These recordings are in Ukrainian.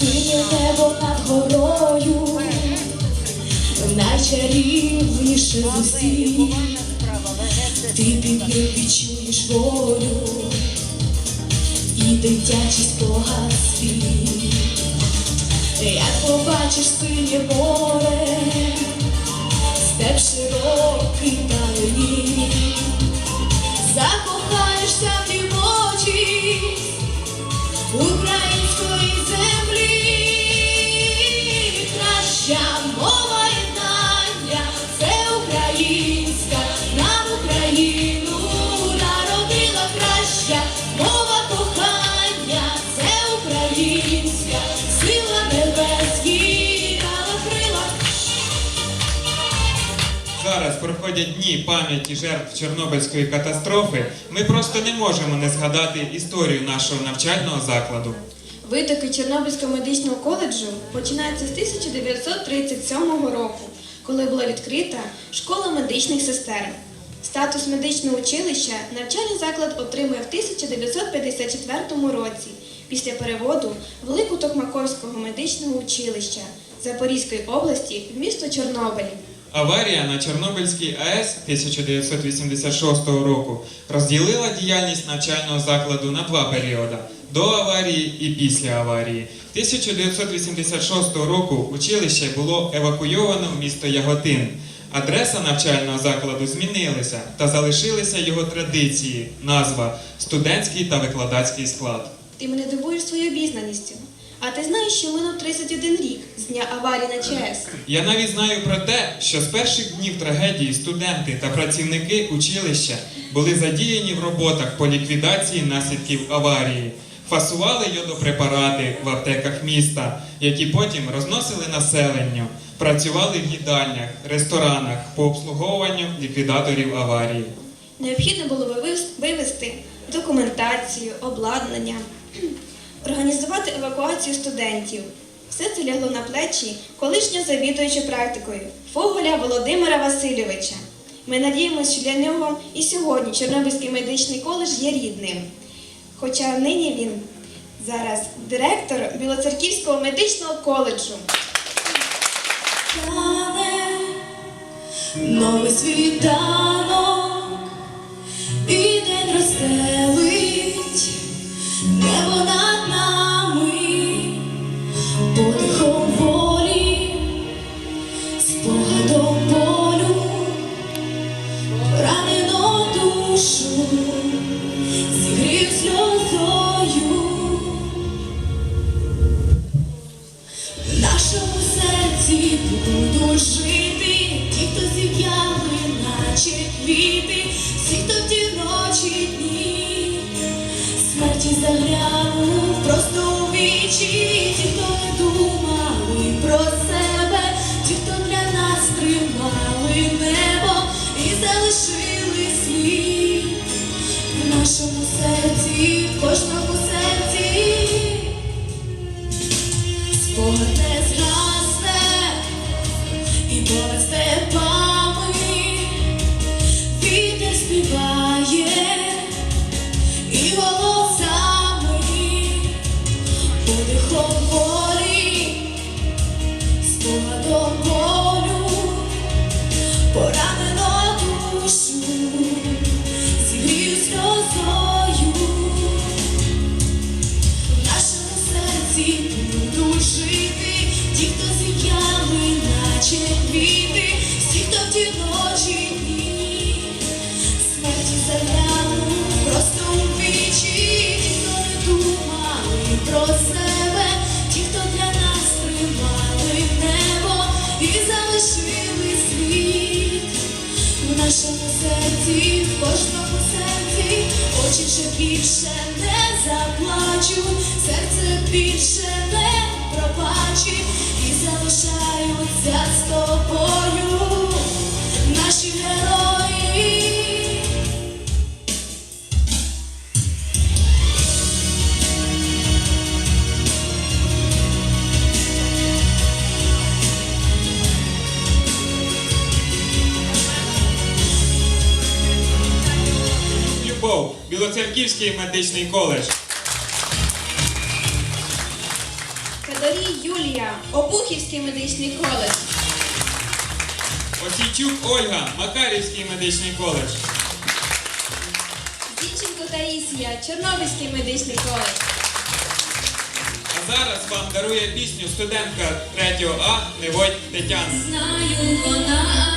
синє небо над горою, найчарівніше з усіх, ти під ним відчуєш волю. І дитячий спогад свій. Як побачиш синє море, степ широкий далині, закохаєшся в дівочі української проходять дні пам'яті жертв Чорнобильської катастрофи. Ми просто не можемо не згадати історію нашого навчального закладу. Витоки Чорнобильського медичного коледжу починаються з 1937 року, коли була відкрита школа медичних сестер. Статус медичного училища навчальний заклад отримує в 1954 році після переводу Великотокмаковського медичного училища Запорізької області в місто Чорнобиль. Аварія на Чорнобильській АЕС 1986 року розділила діяльність навчального закладу на два періоди до аварії і після аварії. 1986 року училище було евакуйовано в місто Яготин. Адреса навчального закладу змінилася та залишилися його традиції, назва студентський та викладацький склад. Ти мене дивуєш своєю обізнаністю. А ти знаєш, що минув 31 рік з дня аварії на ЧАЕС? Я навіть знаю про те, що з перших днів трагедії студенти та працівники училища були задіяні в роботах по ліквідації наслідків аварії, фасували йодопрепарати в аптеках міста, які потім розносили населенню, працювали в їдальнях, ресторанах по обслуговуванню ліквідаторів аварії. Необхідно було вивести документацію, обладнання, організувати евакуацію студентів. Все це лягло на плечі колишнього завідуючого практикою Фоголя Володимира Васильовича. Ми надіємося, що для нього і сьогодні Чорнобильський медичний коледж є рідним. Хоча нині він зараз директор Білоцерківського медичного коледжу. Новий світанок, і день розстелить небо над нами, подихом волі, спогадом болю, ранено душу, зігрів сльозою. В нашому серці будуть жити ті, хто зів'яли, наче квіти, В нашому серці, в кожному серці, очі вже більше не заплачу, серце більше не пробачить і залишаються з тобою Білоцерківський медичний коледж. Це Юлія, Обухівський медичний коледж. Осійчук Ольга, Макарівський медичний коледж. Зінченко Таїсія, Чорнобильський медичний коледж. А зараз вам дарує пісню студентка 3 А Неводь Тетяна. Знаю, вона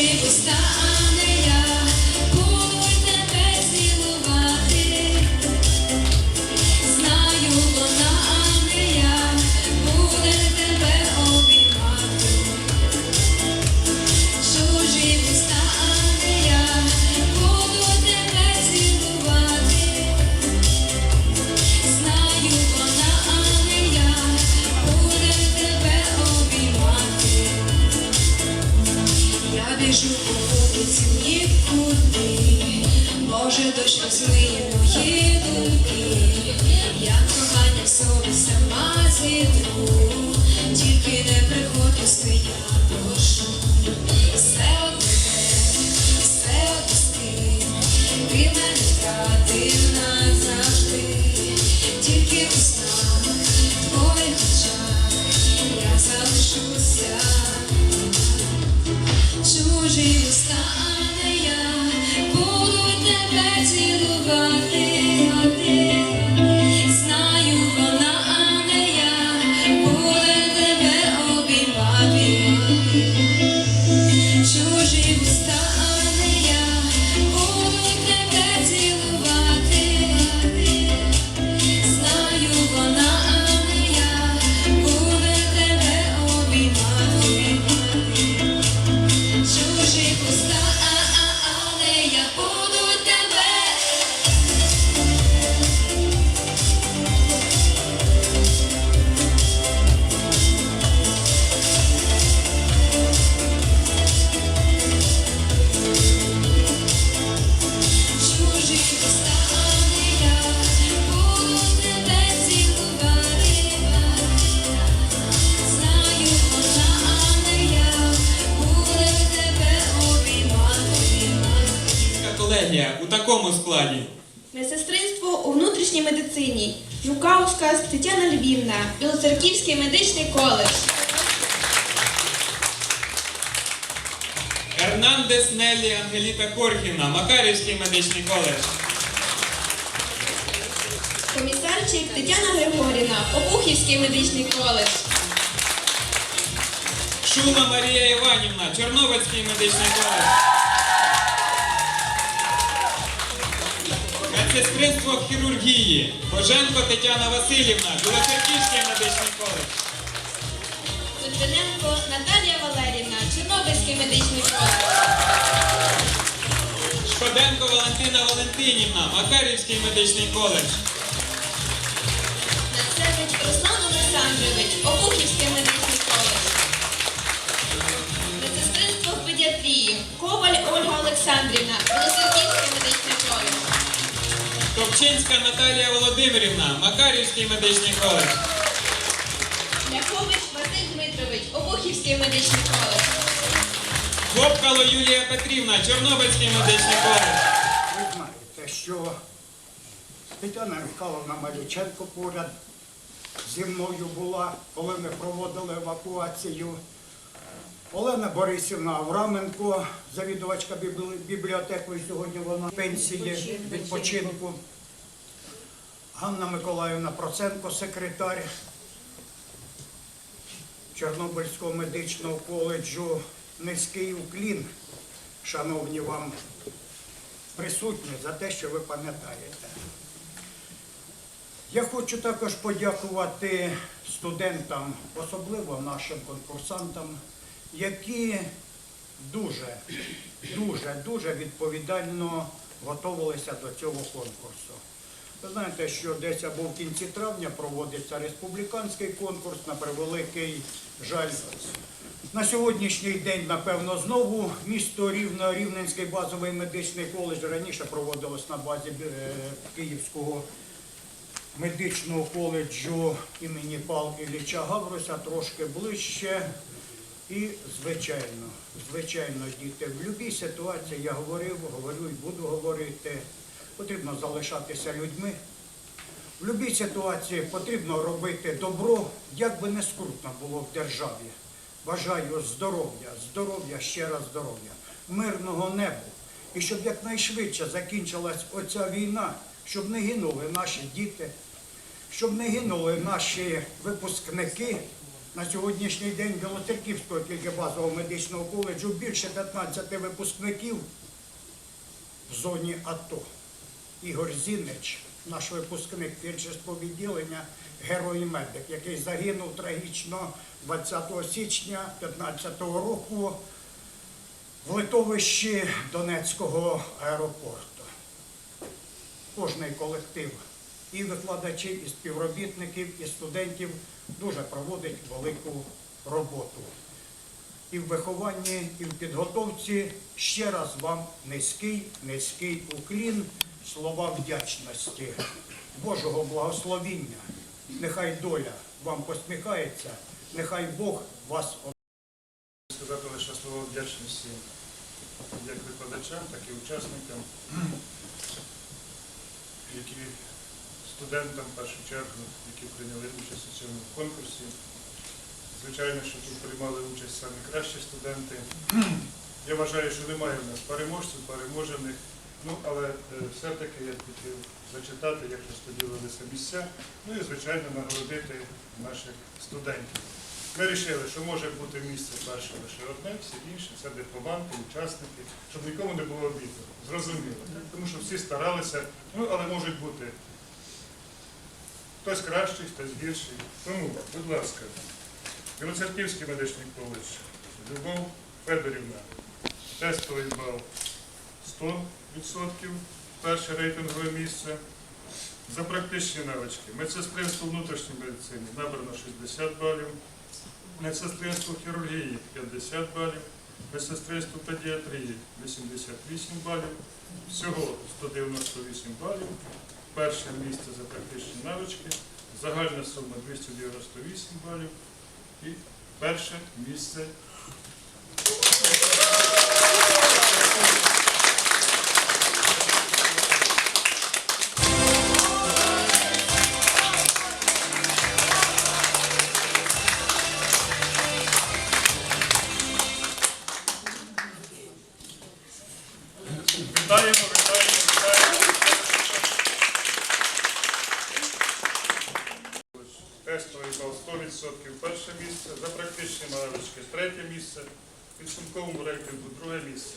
Чужі уста, я кохання в собі сама зітру, тільки не приходь, я прошу, все одне, все одне, ти мене втратив назавжди, У такому складі. Медсестринство у внутрішній медицині. Жукавська Тетяна Львівна, Білоцерківський медичний коледж. Ернандес Неллі Ангеліта Корхіна, Макарівський медичний коледж. Комісарчик Тетяна Григорівна, Обухівський медичний коледж. Шула Марія Іванівна, Чорнобильський медичний коледж. Медсестринство хірургії. Боженко Тетяна Васильівна, Білоцерківський медичний коледж. Литвиненко Наталія Валерівна, Чорнобильський медичний коледж. Шкоденко Валентина Валентинівна, Макарівський медичний коледж. Нацевич Руслан Олександрович, Обухівський медичний коледж. Медсестринство в педіатрії. Коваль Ольга Олександрівна, Білоцерківський. Топчинська Наталія Володимирівна, Макарівський медичний коледж. Ляхович Василь Дмитрович, Обухівський медичний коледж. Хлопкало Юлія Петрівна, Чорнобильський медичний коледж. Ви знаєте, що Тетяна Михайловна Малюченко поряд зі мною була, коли ми проводили евакуацію. Олена Борисівна Авраменко, завідувачка бібліотекою, сьогодні вона в пенсії відпочинку. Ганна Миколаївна Проценко, секретар Чорнобильського медичного коледжу. Низький уклін, шановні вам присутні за те, що ви пам'ятаєте. Я хочу також подякувати студентам, особливо нашим конкурсантам, які дуже, дуже, дуже відповідально готувалися до цього конкурсу. Ви знаєте, що десь або в кінці травня проводиться республіканський конкурс, на превеликий жаль. На сьогоднішній день, напевно, знову місто Рівно, Рівненський базовий медичний коледж раніше проводилось на базі е, Київського медичного коледжу імені Палки Ілліча Гавруся, трошки ближче. І, звичайно, звичайно, діти, в будь-якій ситуації я говорив, говорю і буду говорити, потрібно залишатися людьми. В будь-якій ситуації потрібно робити добро, як би не скрутно було в державі. Бажаю здоров'я, здоров'я, ще раз здоров'я, мирного неба. І щоб якнайшвидше закінчилась оця війна, щоб не гинули наші діти, щоб не гинули наші випускники. На сьогоднішній день Білоцерківського тільки базового медичного коледжу більше 15 випускників в зоні АТО. Ігор Зінич, наш випускник фельдшерського відділення, герой медик, який загинув трагічно 20 січня 2015 року в литовищі Донецького аеропорту. Кожний колектив і викладачів, і співробітників, і студентів дуже проводить велику роботу. І в вихованні, і в підготовці ще раз вам низький, низький уклін, слова вдячності, Божого благословіння. Нехай доля вам посміхається, нехай Бог вас сказати лише слово вдячності як викладачам, так і учасникам, які студентам в першу чергу, які прийняли участь у цьому конкурсі. Звичайно, що тут приймали участь самі кращі студенти. Я вважаю, що немає в нас переможців, переможених. Ну, але е, все-таки я хотів зачитати, як розподілилися місця, ну і, звичайно, нагородити наших студентів. Ми вирішили, що може бути місце перше лише одне, всі інші це дипломанти, учасники, щоб нікому не було обіду. Зрозуміло. Тому що всі старалися, ну але можуть бути хтось кращий, хтось гірший. Тому, будь ласка, Білоцерківський медичний коледж, Любов Федорівна, тестовий бал 100%, перше рейтингове місце. За практичні навички. Медсестринство внутрішньої медицини набрано 60 балів, медсестринство хірургії 50 балів, медсестринство педіатрії 88 балів, всього 198 балів. Перше місце за практичні навички, загальна сума 298 балів і перше місце Тестовий бал 100% перше місце, за практичні навички третє місце, підсумковому рейтингу друге місце.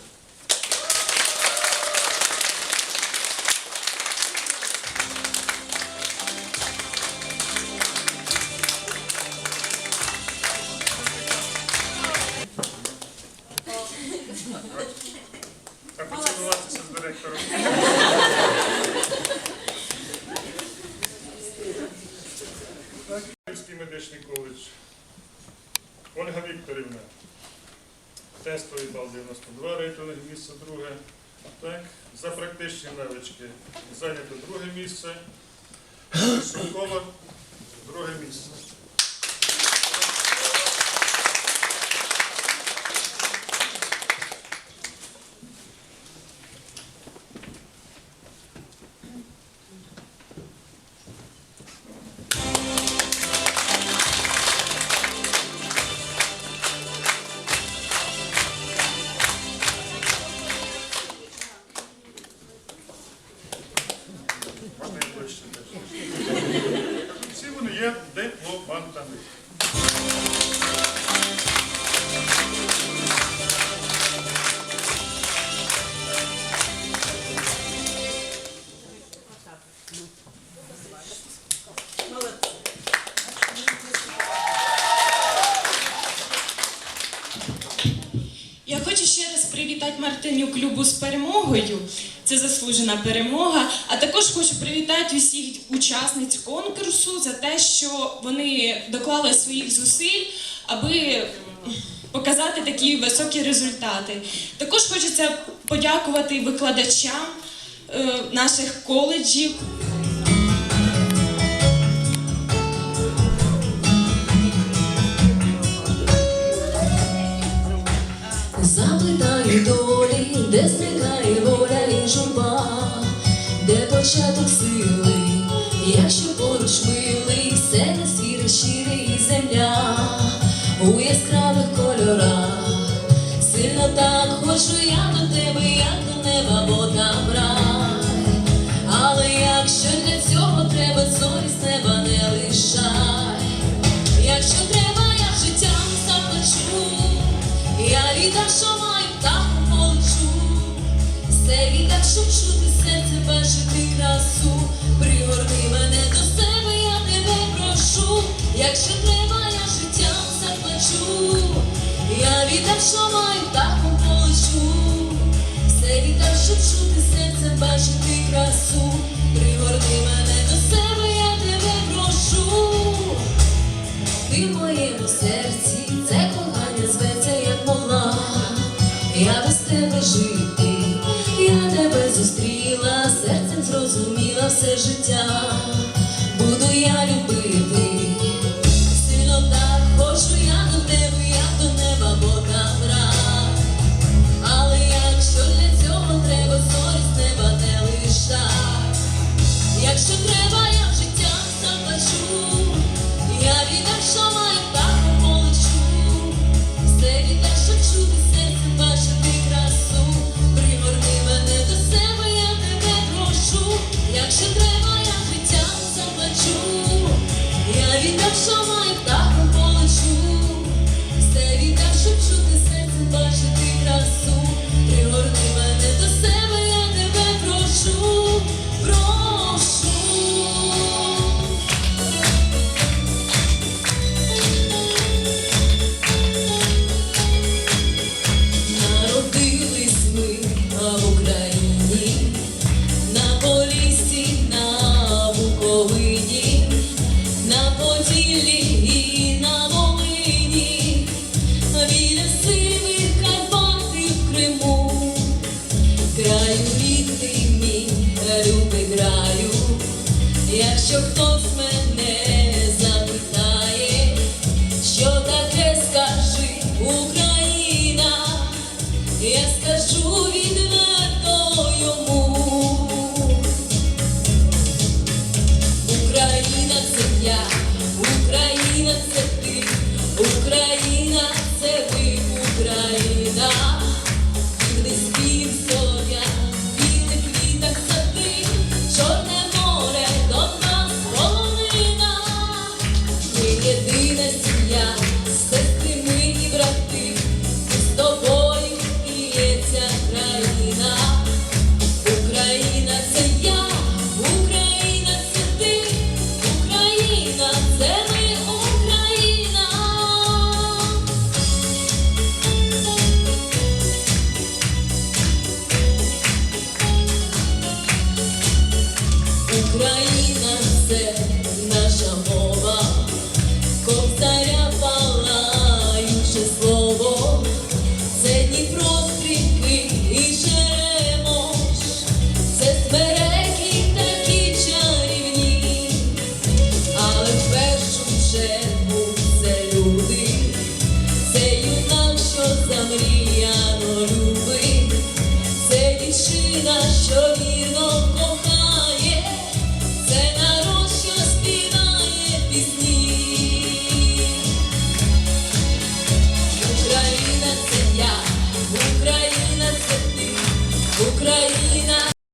Бал 92, рейтинг місце друге. Так. За практичні навички зайнято друге місце. Сукова друге місце. 万端です。заслужена перемога. А також хочу привітати усіх учасниць конкурсу за те, що вони доклали своїх зусиль, аби показати такі високі результати. Також хочеться подякувати викладачам е, наших коледжів. долі, де зникає воля і журба, де початок сили, якщо поруч милий. Хочу чути серце, бачити красу, пригорни мене до себе, я тебе прошу, якщо треба, я життям заплачу, я вітер, що маю, дахом полечу, все вітер, щоб чути серце, бачити красу, пригорни мене до себе, я тебе прошу, ти в моєму серці, це кохання зветься, як вона, я без тебе жив. життя.